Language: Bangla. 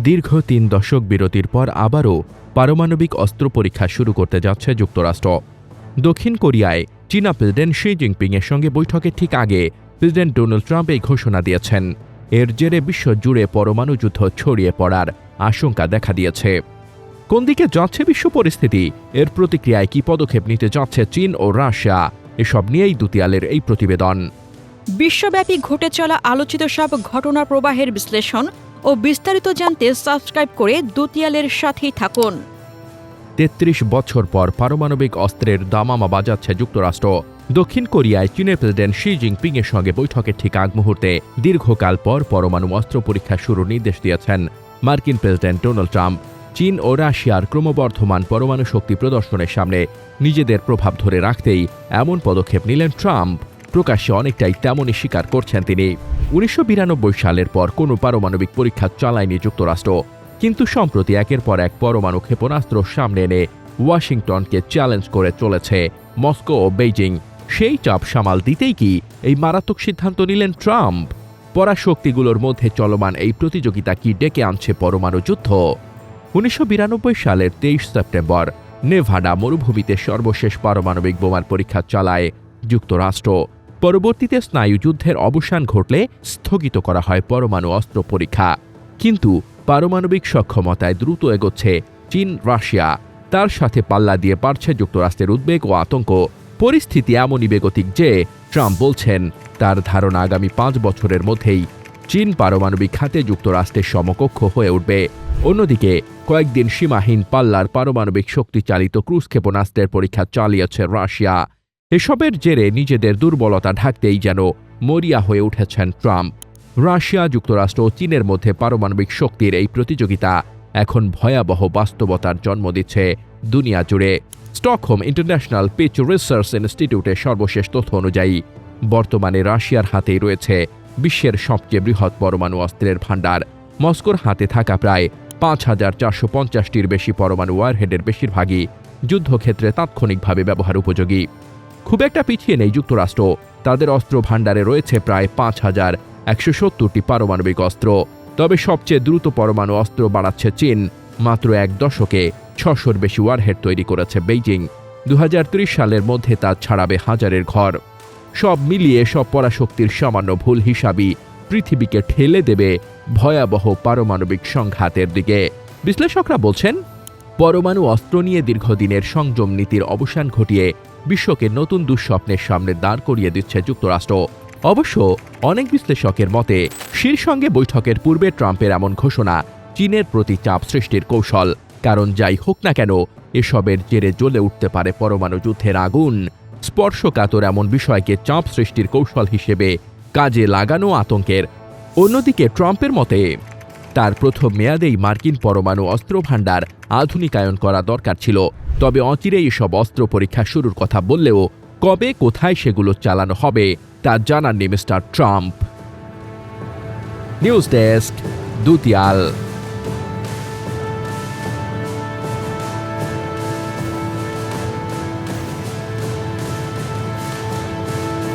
দীর্ঘ তিন দশক বিরতির পর আবারও পারমাণবিক অস্ত্র পরীক্ষা শুরু করতে যাচ্ছে যুক্তরাষ্ট্র। দক্ষিণ কোরিয়ায় চীনা প্রেসিডেন্ট শি জিনপিংয়ের সঙ্গে বৈঠকের ঠিক আগে প্রেসিডেন্ট ডোনাল্ড ট্রাম্প এই ঘোষণা দিয়েছেন। এর জেরে বিশ্ব জুড়ে পরমাণু যুদ্ধ ছড়িয়ে পড়ার আশঙ্কা দেখা দিয়েছে। কোন দিকে যাচ্ছে বিশ্ব পরিস্থিতি? এর প্রতিক্রিয়ায় কি পদক্ষেপ নিতে যাচ্ছে চীন ও রাশিয়া? এসব নিয়েই দুতিয়ালের এই প্রতিবেদন। বিশ্বব্যাপী ঘটে চলা আলোচিত সব ঘটনা প্রবাহের বিশ্লেষণ ও বিস্তারিত জানতে সাবস্ক্রাইব করে দুতিয়ালের সাথেই থাকুন। তেত্রিশ বছর পর পারমাণবিক অস্ত্রের দামামা বাজাচ্ছে যুক্তরাষ্ট্র। দক্ষিণ কোরিয়ায় চীনের প্রেসিডেন্ট শি জিনপিং এর সঙ্গে বৈঠকের ঠিক আগ মুহূর্তে দীর্ঘকাল পর পরমাণু অস্ত্র পরীক্ষা শুরুর নির্দেশ দিয়েছেন মার্কিন প্রেসিডেন্ট ডোনাল্ড ট্রাম্প। চীন ও রাশিয়ার ক্রমবর্ধমান পরমাণু শক্তি প্রদর্শনের সামনে নিজেদের প্রভাব ধরে রাখতেই এমন পদক্ষেপ নিলেন ট্রাম্প। প্রকাশ্যে অনেকটাই তেমনই স্বীকার করছেন তিনি। উনিশশো বিরানব্বই সালের পর কোনো পারমাণবিক পরীক্ষা চালায়নি যুক্তরাষ্ট্র। কিন্তু সম্প্রতি একের পর এক পরমাণু ক্ষেপণাস্ত্র সামনে এনে ওয়াশিংটনকে চ্যালেঞ্জ করে চলেছে মস্কো ও বেইজিং। সেই চাপ সামাল দিতেই কি এই মারাত্মক সিদ্ধান্ত নিলেন ট্রাম্প? পরাশক্তিগুলোর মধ্যে চলমান এই প্রতিযোগিতা কি ডেকে আনছে পরমাণু যুদ্ধ? উনিশশো বিরানব্বই সালের তেইশ সেপ্টেম্বর নেভাডা মরুভূমিতে সর্বশেষ পারমাণবিক বোমার পরীক্ষা চালায় যুক্তরাষ্ট্র। পরবর্তীতে স্নায়ুযুদ্ধের অবসান ঘটলে স্থগিত করা হয় পরমাণু অস্ত্র পরীক্ষা। কিন্তু পারমাণবিক সক্ষমতায় দ্রুত এগোচ্ছে চীন, রাশিয়া। তার সাথে পাল্লা দিয়ে পারছে যুক্তরাষ্ট্রের উদ্বেগ ও আতঙ্ক। পরিস্থিতি এমনই বেগতিক যে ট্রাম্প বলছেন, তার ধারণা আগামী পাঁচ বছরের মধ্যেই চীন পারমাণবিক খাতে যুক্তরাষ্ট্রের সমকক্ষ হয়ে উঠবে। অন্যদিকে, কয়েকদিন সীমাহীন পাল্লার পারমাণবিক শক্তিচালিত ক্রুজ ক্ষেপণাস্ত্রের পরীক্ষা চালিয়েছে রাশিয়া। এসবের জেরে নিজেদের দুর্বলতা ঢাকতেই যেন মরিয়া হয়ে উঠেছেন ট্রাম্প। রাশিয়া, যুক্তরাষ্ট্র ও চীনের মধ্যে পারমাণবিক শক্তির এই প্রতিযোগিতা এখন ভয়াবহ বাস্তবতার জন্ম দিচ্ছে দুনিয়া জুড়ে। স্টকহোম ইন্টারন্যাশনাল পিচ রিসার্চ ইনস্টিটিউটের সর্বশেষ তথ্য অনুযায়ী, বর্তমানে রাশিয়ার হাতেই রয়েছে বিশ্বের সবচেয়ে বৃহৎ পরমাণু অস্ত্রের ভাণ্ডার। মস্কোর হাতে থাকা প্রায় পাঁচ হাজার চারশো পঞ্চাশটির বেশি পরমাণু ওয়ারহেডের বেশিরভাগই যুদ্ধক্ষেত্রে তাৎক্ষণিকভাবে ব্যবহার উপযোগী। খুব একটা পিছিয়ে নেই যুক্তরাষ্ট্র। তাদের অস্ত্র ভাণ্ডারে রয়েছে প্রায় পাঁচ হাজার একশো সত্তরটি পারমাণবিক অস্ত্র। তবে সবচেয়ে দ্রুত পরমাণু অস্ত্র বাড়াচ্ছে চীন। মাত্র এক দশকে ছশোর বেশি ওয়ারহেড তৈরি করেছে বেইজিং। দু হাজার ত্রিশ সালের মধ্যে তা ছাড়াবে হাজারের ঘর। সব মিলিয়ে সব পরাশক্তির সামান্য ভুল হিসাবই পৃথিবীকে ঠেলে দেবে ভয়াবহ পারমাণবিক সংঘাতের দিকে। বিশ্লেষকরা বলছেন পরমাণু অস্ত্র নিয়ে দীর্ঘদিনের সংযম নীতির অবসান ঘটিয়ে বিশ্বকে নতুন দুঃস্বপ্নের সামনে দাঁড় করিয়ে দিচ্ছে যুক্তরাষ্ট্র। অবশ্য অনেক বিশ্লেষকের মতে শীর সঙ্গে বৈঠকের পূর্বে ট্রাম্পের এমন ঘোষণা চীনের প্রতি চাপ সৃষ্টির কৌশল। কারণ যাই হোক না কেন, এসবের জেরে জ্বলে উঠতে পারে পরমাণু যুদ্ধের আগুন। স্পর্শকাতর এমন বিষয়কে চাপ সৃষ্টির কৌশল হিসেবে কাজে লাগানো আতঙ্কের। অন্যদিকে ট্রাম্পের মতে তার প্রথম মেয়াদেই মার্কিন পরমাণু অস্ত্র ভাণ্ডার আধুনিকায়ন করা দরকার ছিল। তবে অচিরেই এসব অস্ত্র পরীক্ষা শুরুর কথা বললেও কবে কোথায় সেগুলো চালানো হবে, তা জানাননি মিস্টার ট্রাম্প। News desk, দুতিয়াল।